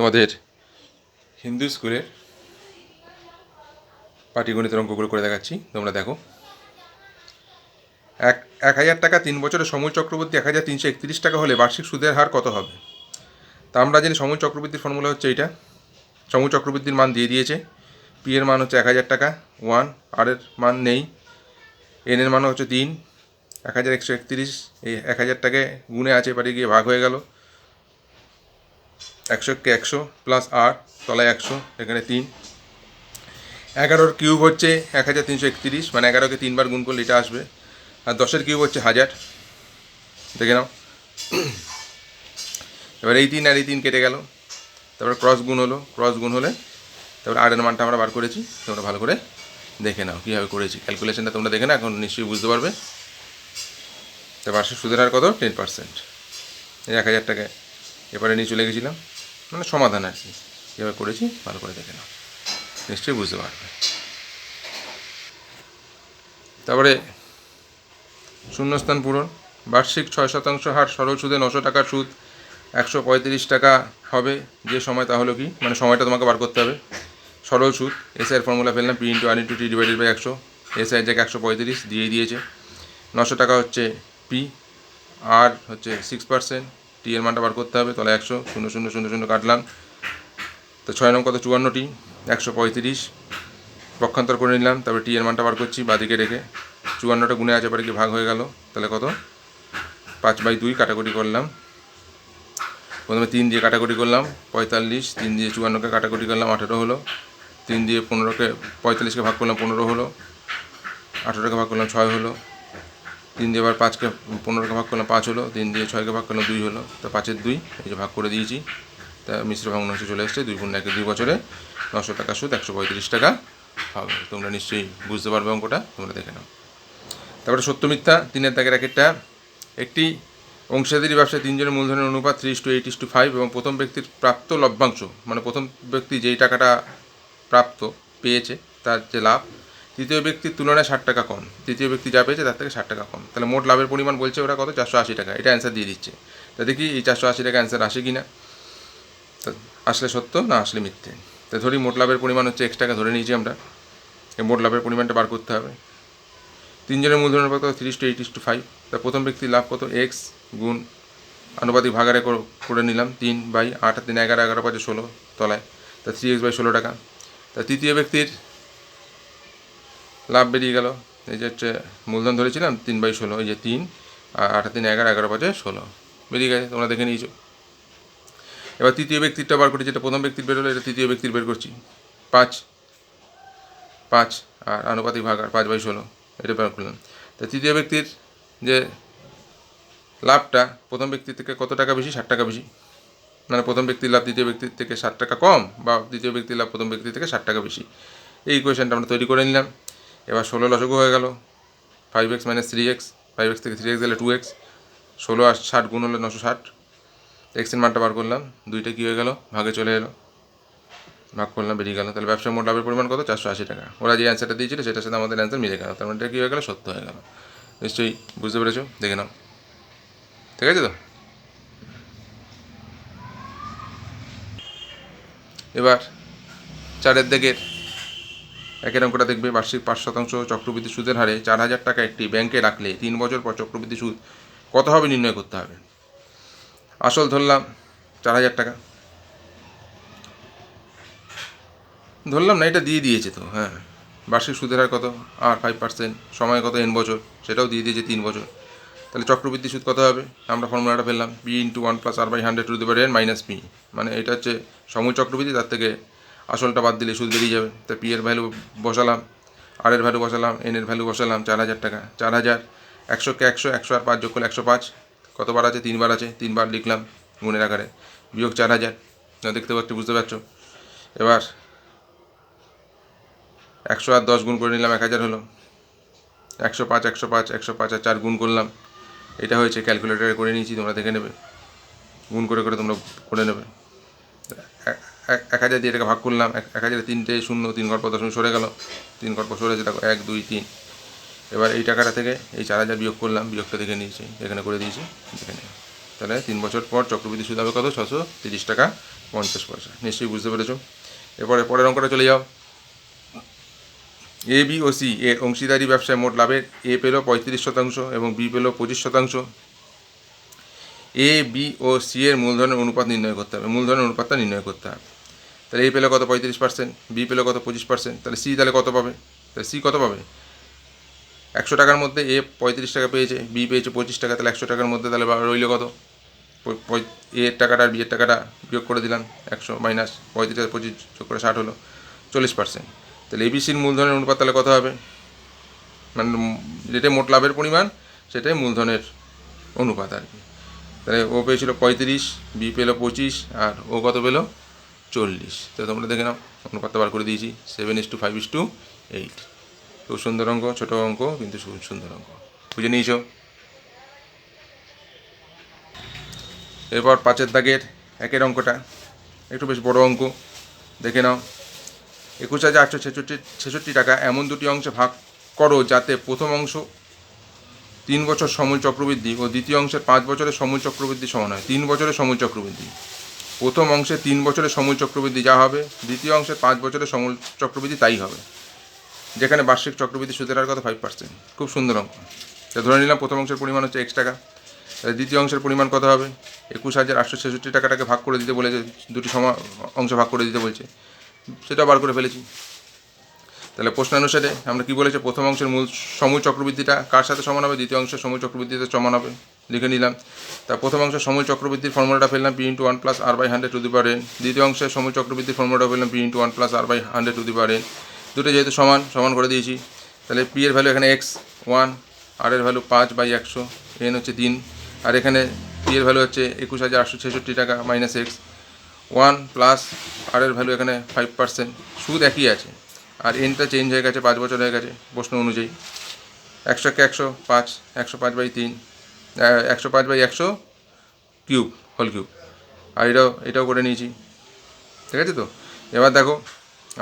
তোমাদের হিন্দু স্কুলের পাটিগণিতের অঙ্কগুলো করে দেখাচ্ছি, তোমরা দেখো। এক এক হাজার টাকা তিন বছরের সময় চক্রবর্তী এক হাজার তিনশো একত্রিশ টাকা হলে বার্ষিক সুদের হার কত হবে? তা আমরা জানি সময় চক্রবর্তীর ফর্মুলা হচ্ছে এইটা। সময় চক্রবর্তীর মান দিয়ে দিয়েছে। পি এর মান হচ্ছে এক হাজার টাকা ওয়ান আর এর মান নেই। এন এর মান হচ্ছে তিন। এক হাজার একশো একত্রিশ, এই এক হাজার টাকায় গুণে আছে এবারে গিয়ে ভাগ হয়ে গেল। একশোকে একশো প্লাস আট তলায় একশো, এখানে তিন। এগারোর কিউব হচ্ছে এক হাজার তিনশো একত্রিশ মানে এগারোকে তিনবার গুণ করলে এটা আসবে। আর দশের কিউব হচ্ছে হাজার। দেখে নাও। এবার এই তিন আর এই তিন কেটে গেল। তারপরে ক্রস গুণ হলো ক্রস গুণ হলে তারপরে আরের মানটা আমরা বার করেছি। তোমরা ভালো করে দেখে নাও কীভাবে করেছি। ক্যালকুলেশনটা তোমরা দেখে নাও, এখন নিশ্চয়ই বুঝতে পারবে। তো বার্ষিক সুদের হার কত? টেন পার্সেন্ট এক হাজার টাকায়। এবারে নিয়ে চলে গেছিলাম। মানে সমাধান আর কি। কীভাবে করেছি, ভালো করে দেখে নাও। নিশ্চয়ই বুঝতে পারবে। তারপরে শূন্যস্থান পূরণ। বার্ষিক ছয় শতাংশ হার, সরল সুদে নশো টাকার সুদ। একশো পঁয়ত্রিশ টাকা হবে। যে সময় তাহলে কি? মানে সময়টা তোমাকে বার করতে হবে। সরল সুদ এস এর ফর্মুলা ফেললাম P into R into T divided by একশো। এস আই জায়গায় একশো পঁয়ত্রিশ দিয়ে দিয়েছে। নশো টাকা হচ্ছে পি আর হচ্ছে সিক্স পার্সেন্ট টি এর মানটা বার করতে হবে, তাহলে একশো, শূন্য শূন্য শূন্য শূন্য কাটলাম। তো ছয় নম্বর কত? চুয়ান্নটি, একশো পঁয়ত্রিশ। পক্ষান্তর করে নিলাম, তারপরে টি মানটা বার করছি বাদিকে রেখে। চুয়ান্নটা গুণে আছে পরে কি ভাগ হয়ে গেল? তাহলে কত? পাঁচ বাই দুই কাটাকুটি করলাম। প্রথমে তিন দিয়ে কাটাকুটি করলাম, পঁয়তাল্লিশ। তিন দিয়ে চুয়ান্নকে কাটাকুটি করলাম, আঠেরো হলো। তিন দিয়ে পনেরোকে, পঁয়তাল্লিশকে ভাগ করলাম, পনেরো হলো। আঠেরোকে ভাগ করলাম, ছয় হলো। তিন দিয়ে এবার পাঁচকে পনেরোকে ভাগ করলাম পাঁচ হলো, তিন দিয়ে ছয়কে ভাগ করলাম দুই হলো। তো পাঁচের দুই, এই যে ভাগ করে দিয়েছি। তা মিশ্র ভগ্নাংশ চলে এসছে, দুই পূর্ণ একে দুই বছরে নশো টাকা সুদ, একশো পঁয়ত্রিশ টাকা হবে। তোমরা নিশ্চয়ই বুঝতে পারবে অঙ্কটা, তোমরা দেখে নাও। তারপরে সত্য মিথ্যা, তিনের দাগের একটা। একটি অংশীদারি ব্যবসায় তিনজনের মূলধনের অনুপাত three two eight two five এবং প্রথম ব্যক্তির প্রাপ্ত লভ্যাংশ মানে প্রথম ব্যক্তি যেই টাকাটা প্রাপ্ত, পেয়েছে, তার যে লাভ তৃতীয় ব্যক্তির তুলনায় ষাট টাকা কম। তৃতীয় ব্যক্তি যা পেয়েছে তার থেকে ষাট টাকা কম। তাহলে মোট লাভের পরিমাণ বলছে ওরা কত? চারশো আশি টাকা। এটা অ্যান্সার দিয়ে দিচ্ছে। তা দেখি এই চারশো আশি টাকা অ্যান্সার আসে কি না তা আসলে সত্য না আসলে মিথ্যে? তা ধরি মোট লাভের পরিমাণ হচ্ছে এক্স টাকা ধরে নিয়েছি আমরা। এই মোট লাভের পরিমাণটা বার করতে হবে। তিনজনের মূলধনের কত? Three two eight two five তা প্রথম ব্যক্তির লাভ কত? এক্স গুণ আনুপাতিক ভাগারে কর- নিলাম তিন বাই আট, তিন এগারো এগারো পাঁচে ষোলো তলায়। তা থ্রি এক্স বাই ষোলো টাকা। তা তৃতীয় ব্যক্তির লাভ বেরিয়ে গেল। এই যে হচ্ছে মূলধন ধরেছিলাম তিন বাই ষোলো, এই যে তিন, আর আট তিন এগারো এগারো পাঁচে ষোলো। বেরিয়ে গেছে, তোমরা দেখে নিয়েছো। এবার তৃতীয় ব্যক্তিরটা বার করেছি, যেটা প্রথম ব্যক্তির বেরোলো এটা তৃতীয় ব্যক্তির বের করছি। পাঁচ পাঁচ, আর আনুপাতিক ভাগ, আর পাঁচ বাই ষোলো, এটা বের করলাম। তা তৃতীয় ব্যক্তির যে লাভটা, প্রথম ব্যক্তির থেকে কত টাকা বেশি? ষাট টাকা বেশি। মানে প্রথম ব্যক্তির লাভ দ্বিতীয় ব্যক্তির থেকে ষাট টাকা কম, বা দ্বিতীয় ব্যক্তির লাভ প্রথম ব্যক্তির থেকে ষাট টাকা বেশি। এই ইকুয়েশনটা আমরা তৈরি করে নিলাম। এবার ষোলো লসগু হয়ে গেল। Five X minus three X five X থেকে থ্রি এক্স গেলে টু এক্স ষোলো আর ষাট গুণ হলে নশো ষাট। এক্সের মানটা বার করলাম, দুইটা কী হয়ে গেল? ভাগে চলে এলো। ভাগ করলাম, বেরিয়ে গেল। তাহলে ব্যবসার মোট লাভের পরিমাণ কত? চারশো আশি টাকা। ওরা যে অ্যান্সারটা দিয়েছিল, সেটার সাথে আমাদের অ্যান্সার মিলে গেল। তার মানে কী হয়ে গেল? সত্য হয়ে গেল। নিশ্চয়ই বুঝতে পেরেছ? দেখে নাও। ঠিক আছে তো? এবার চারের দিকের একের অঙ্কটা দেখবে, বার্ষিক পাঁচ শতাংশ চক্রবৃদ্ধি সুদের হারে চার হাজার টাকা একটি ব্যাংকে রাখলে তিন বছর পর চক্রবৃদ্ধি সুদ কত হবে নির্ণয় করতে হবে? আসল ধরলাম চার হাজার টাকা। ধরলাম না, এটা দিয়ে দিয়েছে তো হ্যাঁ। বার্ষিক সুদের হার কত? আর ফাইভ পার্সেন্ট সময় কত? এন বছর। সেটাও দিয়ে দিয়েছে তিন বছর। তাহলে চক্রবৃদ্ধি সুদ কত হবে? আমরা ফর্মুলাটা ফেললাম P into one plus R by hundred to the N minus P মানে এটা হচ্ছে সময় চক্রবৃদ্ধি, তার থেকে আসলটা বাদ দিলে সুদ বেরিয়ে যাবে। তা পি এর ভ্যালু বসালাম আর এর ভ্যালু বসালাম এন এর ভ্যালু বসালাম, চার হাজার টাকা, চার হাজার একশোকে একশো একশো আর পাঁচ যোগ করলে একশো পাঁচ, কতবার আছে? তিনবার আছে, তিনবার লিখলাম গুণের আকারে, বিয়োগ চার হাজার। না, দেখতে পাচ্ছ, বুঝতে পারছ? এবার একশো আর দশ গুণ করে নিলাম, এক হাজার হলো। একশো পাঁচ একশো পাঁচ একশো পাঁচ আর চার গুণ করলাম। এটা হয়েছে ক্যালকুলেটারে করে নিয়েছি, তোমরা দেখে নেবে। গুণ করে করে তোমরা করে নেবে। এক- হাজার দিয়ে এটাকে ভাগ করলাম, এক হাজারে তিনটে শূন্য, তিন গল্প দশমিক সরে গেল, তিন গল্প সরেছে দেখো এক, দুই, তিন। এবার এই টাকাটা থেকে এই চার হাজার বিয়োগ করলাম, বিয়োগটা দেখে নিয়েছি, এখানে করে দিয়েছি, দেখে নিই তাহলে তিন বছর পর চক্রবৃদ্ধি সুদ হবে কত? ছশো তিরিশ টাকা পঞ্চাশ পয়সা। নিশ্চয়ই বুঝতে পেরেছ? এরপরে পরের অঙ্কটা চলে যাও। এ, বি ও সি, এর অংশীদারি ব্যবসায় মোট লাভের এ পেল পঁয়ত্রিশ শতাংশ এবং বি পেল পঁচিশ শতাংশ। এ বি ও সি এর মূলধনের অনুপাত নির্ণয় করতে হবে। মূলধনের অনুপাতটা নির্ণয় করতে হবে। তাহলে এ পেলে কত? পঁয়ত্রিশ পার্সেন্ট বি পেলে কত? পঁচিশ পার্সেন্ট তাহলে সি তাহলে কত পাবে? তাহলে সি কত পাবে? একশো টাকার মধ্যে এ পঁয়ত্রিশ টাকা পেয়েছে বি পেয়েছে পঁচিশ টাকা। তাহলে একশো টাকার মধ্যে তাহলে রইল কত? এ এর টাকাটা আর বি টাকাটা বিয়োগ করে দিলাম। একশো মাইনাস পঁয়ত্রিশ আর পঁচিশ যোগ করে ষাট হলো চল্লিশ পার্সেন্ট তাহলে এবিসির মূলধনের অনুপাত তাহলে কত হবে? মানে যেটাই মোট লাভের পরিমাণ, সেটাই মূলধনের অনুপাত আর কি। তাহলে ও পেয়েছিল পঁয়ত্রিশ বি পেল পঁচিশ, আর ও কত পেল? চল্লিশ। তো তোমরা দেখে নাও অনুপাতটা বার করে দিয়েছি। Seven is to five is to eight খুব সুন্দর অঙ্ক, ছোটো অঙ্ক, কিন্তু সুন্দর অঙ্ক। বুঝে নিয়েছো? এরপর পাঁচের দাগের একের অঙ্কটা। একটু বেশ বড় অঙ্ক। দেখে নাও। একুশ হাজার আটশো ছেষট্টি ছেষট্টি টাকা, এমন দুটি অংশে ভাগ করো যাতে প্রথম অংশ তিন বছর সমূল চক্রবৃদ্ধি ও দ্বিতীয় অংশের পাঁচ বছরের সমূল চক্রবৃদ্ধি সমান হয়। তিন বছরের সমূল চক্রবৃদ্ধি। প্রথম অংশে তিন বছরের সমূল চক্রবৃদ্ধি যা হবে, দ্বিতীয় অংশের পাঁচ বছরের সমূল চক্রবৃদ্ধি তাই হবে। যেখানে বার্ষিক চক্রবৃদ্ধি সুদের হার কত ফাইভ পার্সেন্ট খুব সুন্দর অঙ্ক। তা ধরে নিলাম প্রথম অংশের পরিমাণ হচ্ছে এক্স টাকা। দ্বিতীয় অংশের পরিমাণ কত হবে? একুশ হাজার আটশো ছেষট্টি টাকাটাকে ভাগ করে দিতে বলেছে, দুটি সমা, অংশ ভাগ করে দিতে বলছে। সেটা বার করে ফেলেছি। তাহলে প্রশ্নানুসারে আমরা কি বলেছি? প্রথম অংশের মূল সমূল চক্রবৃদ্ধিটা কার সাথে সমান হবে? দ্বিতীয় অংশের সমূল চক্রবৃদ্ধিতে সমান হবে। লিখে নিলাম। তা প্রথম অংশের সমূল চক্রবৃদ্ধির ফর্মুলাটা ফেললাম P into one plus R by hundred to the power N দ্বিতীয় অংশের সমূল চক্রবৃদ্ধির ফর্মুলাটা ফেললাম P into one plus R by hundred to the power N দুটো যেহেতু সমান সমান করে দিয়েছি। তাহলে পি এর ভ্যালু এখানে এক্স ওয়ান আর এর ভ্যালু পাঁচ বাই একশো এন হচ্ছে তিন। আর এখানে পি এর ভ্যালু হচ্ছে একুশ হাজার আটশো ছেষট্টি টাকা minus X one plus R এর ভ্যালু এখানে ফাইভ পার্সেন্ট সুদ একই আছে। আর এনটা চেঞ্জ হয়ে গেছে, পাঁচ বছর হয়ে গেছে, প্রশ্ন অনুযায়ী। একশোকে একশো, পাঁচ একশো পাঁচ বাই তিন একশো পাঁচ বাই একশো কিউব, হোল কিউব। আর এটাও এটাও করে নিয়েছি। ঠিক আছে তো? এবার দেখো,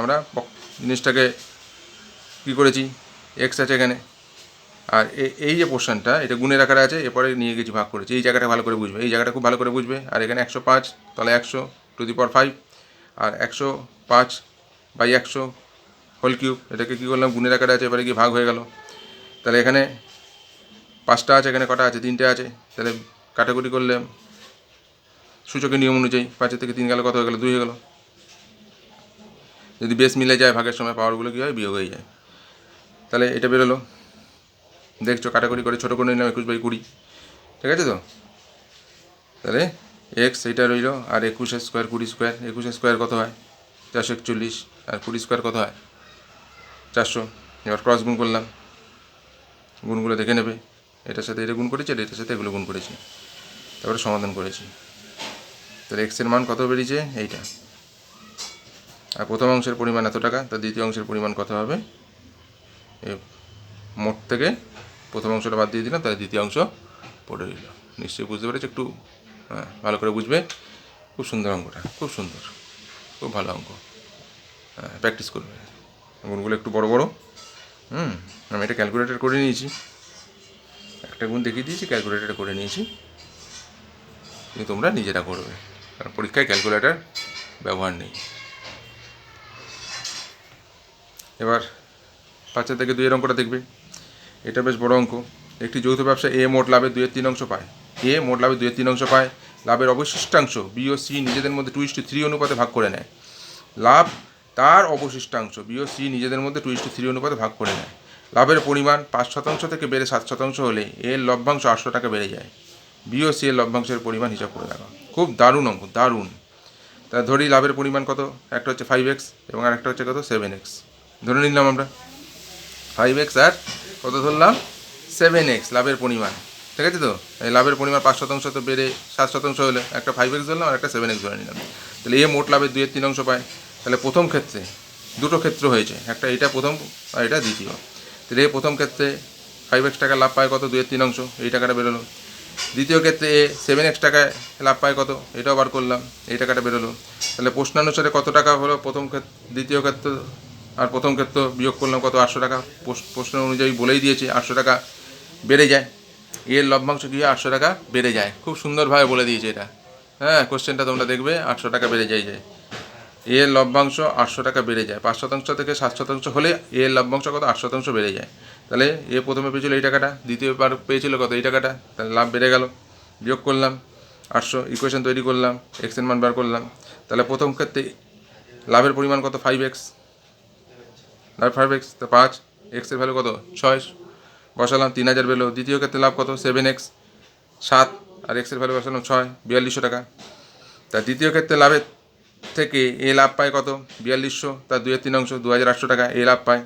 আমরা জিনিসটাকে কী করেছি? এক্স আছে এখানে। আর এই যে পোর্শনটা এটা গুণের আকারে আছে, এরপরে নিয়ে গেছি ভাগ করেছি। এই জায়গাটা ভালো করে বুঝবে, এই জায়গাটা খুব ভালো করে বুঝবে। আর এখানে একশো পাঁচ, তাহলে একশো টু দি পাওয়ার ফাইভ আর একশো পাঁচ বাই একশো হোল কিউব এটাকে কী করলাম? গুণের আকারে আছে, এবারে গিয়ে ভাগ হয়ে গেল। তাহলে এখানে পাঁচটা আছে, এখানে কটা আছে? তিনটে আছে। তাহলে কাটাকুটি করলে সূচকের নিয়ম অনুযায়ী পাঁচের থেকে তিন গেল, কত হয়ে গেল? দুই হয়ে গেল। যদি বেশ মিলে যায়, ভাগের সময় পাওয়ারগুলো কী হয়? বিয়োগ হয়ে যায়। তাহলে এটা বেরোলো দেখছ কাটাকুটি করে ছোটো করে নিলাম, একুশ বাই কুড়ি। ঠিক আছে তো? তাহলে এক্স এইটা রইল, আর একুশের স্কোয়ার কুড়ি স্কোয়ার একুশের স্কোয়ার কত হয়? চারশো একচল্লিশ, আর কুড়ি স্কোয়ার কত হয়? চারশো। এবার ক্রস গুণ করলাম। গুণগুলো দেখে নেবে। এটার সাথে এটা গুণ করেছি আর এটার সাথে এগুলো গুণ করেছি। তারপরে সমাধান করেছি। তাহলে এক্সের মান কত বেরিয়েছে? এইটা। আর প্রথম অংশের পরিমাণ এত টাকা, তার দ্বিতীয় অংশের পরিমাণ কত হবে? মোট থেকে প্রথম অংশটা বাদ দিয়ে দিলাম, তাহলে দ্বিতীয় অংশ পড়ে রইল নিশ্চয়ই বুঝতে পেরেছি? একটু হ্যাঁ ভালো করে বুঝবে? খুব সুন্দর অঙ্কটা, খুব সুন্দর। খুব ভালো অঙ্ক। হ্যাঁ প্র্যাকটিস করবে। গুণগুলো একটু বড় বড়। হুম, আমি এটা ক্যালকুলেটর করে নিয়েছি। একটা গুণ দেখিয়ে দিয়েছি ক্যালকুলেটর করে নিয়েছি। কিন্তু তোমরা নিজেরা করবে, কারণ পরীক্ষায় ক্যালকুলেটর ব্যবহার নেই। এবার পাঁচের থেকে দুইয়ের অঙ্কটা দেখবে। এটা বেশ বড় অঙ্ক। একটি যৌথ ব্যবসা এ মোট লাভের দুইয়ের তিন অংশ পায়। এ মোট লাভে দুইয়ের তিন অংশ পায়। লাভের অবশিষ্টাংশ বি ও সি নিজেদের মধ্যে টু ইস্টু থ্রি অনুপাতে ভাগ করে নেয়। লাভ তার অবশিষ্টাংশ বি ও সি নিজেদের মধ্যে টু ইস্টু থ্রি অনুপাতে ভাগ করে নেয়। লাভের পরিমাণ পাঁচ শতাংশ থেকে বেড়ে সাত শতাংশ হলে এর লভ্যাংশ আটশো টাকা বেড়ে যায়। বি ও সি এর লভ্যাংশের পরিমাণ হিসাব করে দেখো। খুব দারুণ অঙ্ক, দারুণ। তা ধরি লাভের পরিমাণ কত? একটা হচ্ছে ফাইভ এক্স এবং আরেকটা হচ্ছে কত? সেভেন এক্স ধরে নিলাম আমরা। ফাইভ এক্স আর কত ধরলাম? সেভেন এক্স লাভের পরিমাণ। ঠিক আছে তো? এই লাভের পরিমাণ পাঁচ শতাংশ তো বেড়ে সাত শতাংশ হলে একটা ফাইভ এক্স ধরলাম আর একটা সেভেন এক্স ধরে নিলাম। তাহলে এ মোট লাভের দুইয়ের তিন অংশ পায়। তাহলে প্রথম ক্ষেত্রে দুটো ক্ষেত্র হয়েছে। একটা এটা প্রথম আর এটা দ্বিতীয়। তাহলে এ প্রথম ক্ষেত্রে ফাইভ এক্স টাকা লাভ পায় কত? দুইয়ের তিন অংশ, এই টাকাটা বেরোলো। দ্বিতীয় ক্ষেত্রে এ সেভেন এক্স টাকায় লাভ পায় কত? এটাও বার করলাম, এই টাকাটা বেরোলো। তাহলে প্রশ্নানুসারে কত টাকা হলো? প্রথম ক্ষেত্র দ্বিতীয় ক্ষেত্র আর প্রথম ক্ষেত্র বিয়োগ করলাম কত? আটশো টাকা। প্রশ- প্রশ্ন অনুযায়ী বলেই দিয়েছে, আটশো টাকা বেড়ে যায়। এর লভ্যাংশ গিয়ে আটশো টাকা বেড়ে যায়। খুব সুন্দরভাবে বলে দিয়েছে এটা। হ্যাঁ কোশ্চেনটা তোমরা দেখবে, আটশো টাকা বেড়ে যায় যায় এ লভ্যাংশ আটশো টাকা বেড়ে যায়। পাঁচ শতাংশ থেকে সাত শতাংশ হলে এ লভ্যাংশ কত? আট শতাংশ বেড়ে যায়। তাহলে এ প্রথমে পেয়েছিল এই টাকাটা দ্বিতীয়বার পেয়েছিল কত? এই টাকাটা। তাহলে লাভ বেড়ে গেল। বিয়োগ করলাম, আটশো ইকুয়েশন তৈরি করলাম এক্সের মান বার করলাম। তাহলে প্রথম ক্ষেত্রে লাভের পরিমাণ কত? ফাইভ এক্স লাভ ফাইভ এক্স তো পাঁচ এক্সের ভ্যালু কত? ছয়। বসালাম, তিন হাজার বেলো দ্বিতীয় ক্ষেত্রে লাভ কত? সেভেন এক্স সাত, আর এক্সের ভ্যালু বসালাম, ছয়, বিয়াল্লিশশো টাকা। তা দ্বিতীয় ক্ষেত্রে লাভের থেকে এ লাভ পায় কত? বিয়াল্লিশশো, তার দুয়ের তিন অংশ দু হাজার আটশো টাকা, এ লাভ পায়।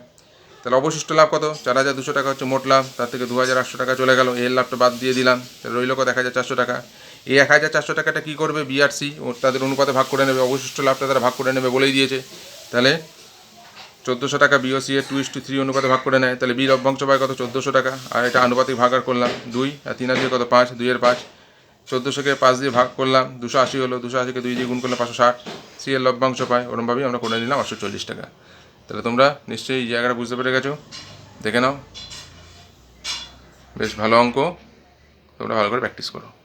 তাহলে অবশিষ্ট লাভ কত? চার হাজার দুশো টাকা হচ্ছে মোট লাভ, তার থেকে দু হাজার আটশো টাকা চলে গেল এর লাভটা বাদ দিয়ে দিলাম। তাহলে রইল কত? এক হাজার চারশো টাকা। এই এক হাজার চারশো টাকাটা কী করবে? বিআরসি, ও তাদের অনুপাতে ভাগ করে নেবে, অবশিষ্ট লাভটা তারা ভাগ করে নেবে বলেই দিয়েছে। তাহলে চোদ্দোশো টাকা বিওসি এর টু ইস টু থ্রি অনুপাতে ভাগ করে নেয়। তাহলে বি লভ্যাংশ পায় কত? চোদ্দোশো টাকা। আর এটা আনুপাতিক ভাগ আর করলাম, দুই আর তিন দুই কত? পাঁচ দুইয়ের পাঁচ। চোদ্দোশোকে পাঁচ দিয়ে ভাগ করলাম, দুশো আশি হলো, দুশো আশিকে দুই দিয়ে গুণ করলাম পাঁচশো ষাট। সি এর লভ্যাংশ পায় ওরমভাবেই আমরা করে নিলাম আটশো চল্লিশ টাকা। তাহলে তোমরা নিশ্চয়ই এই জায়গাটা বুঝতে পেরে গেছো। দেখে নাও। বেশ ভালো অঙ্ক। তোমরা ভালো করে প্র্যাকটিস করো।